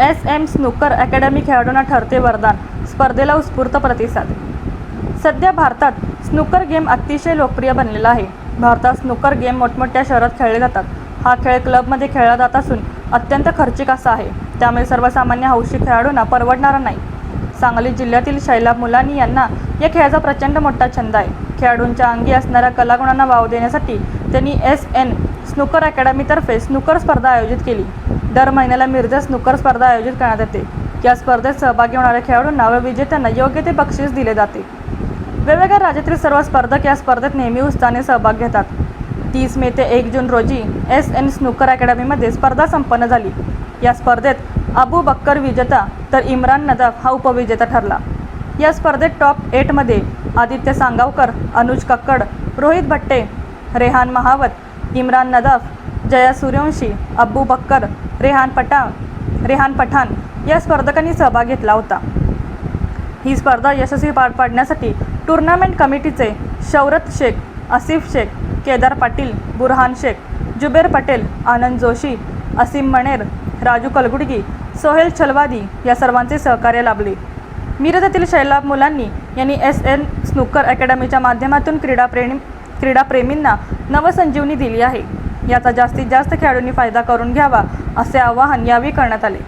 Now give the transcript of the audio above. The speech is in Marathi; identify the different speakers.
Speaker 1: एस एम स्नूकर अकॅडमी खेळाडूंना ठरते वरदान. स्पर्धेला उत्स्फूर्त प्रतिसाद. सध्या भारतात स्नूकर गेम अतिशय लोकप्रिय बनलेला आहे. भारतात स्नूकर गेम मोठमोठ्या शहरात खेळले जातात. हा खेळ क्लबमध्ये खेळला जात असून अत्यंत खर्चिक असा आहे. त्यामुळे सर्वसामान्य हौशी खेळाडूंना परवडणारा नाही. सांगली जिल्ह्यातील शैला मुलानी यांना या खेळाचा प्रचंड मोठा छंद आहे. खेळाडूंच्या अंगी असणाऱ्या कलागुणांना वाव देण्यासाठी त्यांनी एस एन स्नूकर अकॅडमीतर्फे स्नूकर स्पर्धा आयोजित केली. दर महिन्याला मिरजा स्नुकर स्पर्धा आयोजित करण्यात येते. या स्पर्धेत सहभागी होणाऱ्या खेळाडूंना व विजेत्यांना योग्य ते बक्षीस दिले जाते. वेगवेगळ्या राज्यातील सर्व स्पर्धक या स्पर्धेत नेहमी उत्साहाने सहभाग घेतात. तीस मे ते एक जून रोजी एस एन स्नूकर अकॅडमीमध्ये स्पर्धा संपन्न झाली. या स्पर्धेत अबू बक्कर विजेता तर इम्रान नदाफ हा उपविजेता ठरला. या स्पर्धेत टॉप एटमध्ये आदित्य सांगावकर अनुज कक्कड रोहित भट्टे रेहान महावत इम्रान नदाफ जया सूर्यवंशी अब्बू बक्कर रेहान पठाण रेहान पठाण या स्पर्धकांनी सहभाग घेतला होता. ही स्पर्धा यशस्वी पार पाडण्यासाठी टुर्नामेंट कमिटीचे शौरत शेख आसिफ शेख केदार पाटील बुरहान शेख जुबेर पटेल आनंद जोशी असीम मणेर राजू कलगुडगी सोहेल छलवादी या सर्वांचे सहकार्य लाभले. मिरजातील शैलाब मुलांनी यांनी एस एन स्नूकर अकॅडमीच्या माध्यमातून क्रीडाप्रेमी क्रीडाप्रेमींना नवसंजीवनी दिली आहे. याचा जास्तीत जास्त खेळाडूंनी फायदा करून घ्यावा असे आवाहन यावेळी करण्यात आले.